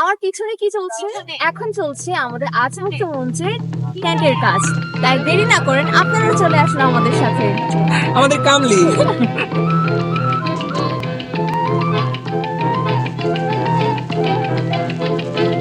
আমার পিছনে কি চলছে? এখন চলছে আমাদের আজ মুক্ত মঞ্চের টেন্টের কাজ। তাই দেরি না করেন আপনারা চলে আসুন আমাদের সাথে। আমাদের কামলি।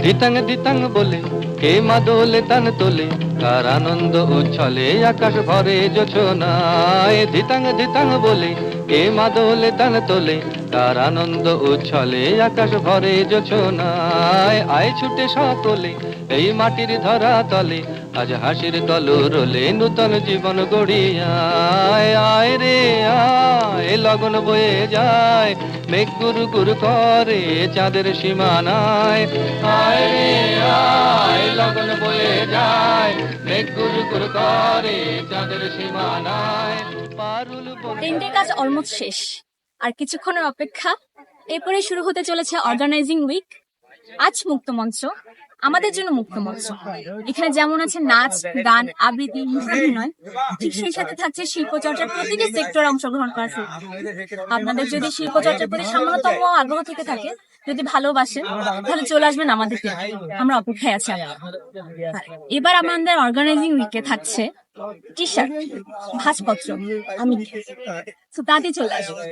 দিতাং দিতাং বলে কে মা দোলে তান তোলে? কার আনন্দ উচ্ছলে আকাশ ভরে যোছনায় দিতাং দিতাং বলে কে মা দোলে তান তোলে, তার আনন্দ উচ্ছলে আকাশ ভরে যোছনায় আয় ছুটে সকলে, এই মাটির ধরা তলে, আজ হাসির কলরলে নূতন জীবন গড়িয়ায়। আয় রে, আয়, লগন বয়ে যায়, মেঘ গুরু গুরু করে চাঁদের সীমানায়। আয় রে, আয়, লগন বয়ে যায়, মেঘ গুরু গুরু করে চাঁদের সীমানায়। টেন্টের কাজ অলমোস্ট শেষ। আর কিছুক্ষণের অপেক্ষা, এরপরে শুরু হতে চলেছে অর্গানাইজিং উইক আজ মুক্ত মঞ্চ, আমাদের জন্য মুক্ত মঞ্চ। এখানে যেমন আছে নাচ, গান, আবৃত্তি অভিনয় ঠিক সেই সাথে থাকছে শিল্প চর্চার প্রতিটি সেক্টরে অংশগ্রহণ করার। আপনাদের যদি শিল্প চর্চার প্রতি সামান্যতম আগ্রহ থেকে থাকে, যদি ভালোবাসেন তাহলে চলে আসবেন আমাদের আমরা অপেক্ষায় আছি এবার আমাদের অর্গানাইজিং উইকে থাকছে টি শার্ট ভাজপত্র আমি তো তাতে চলে আসবে।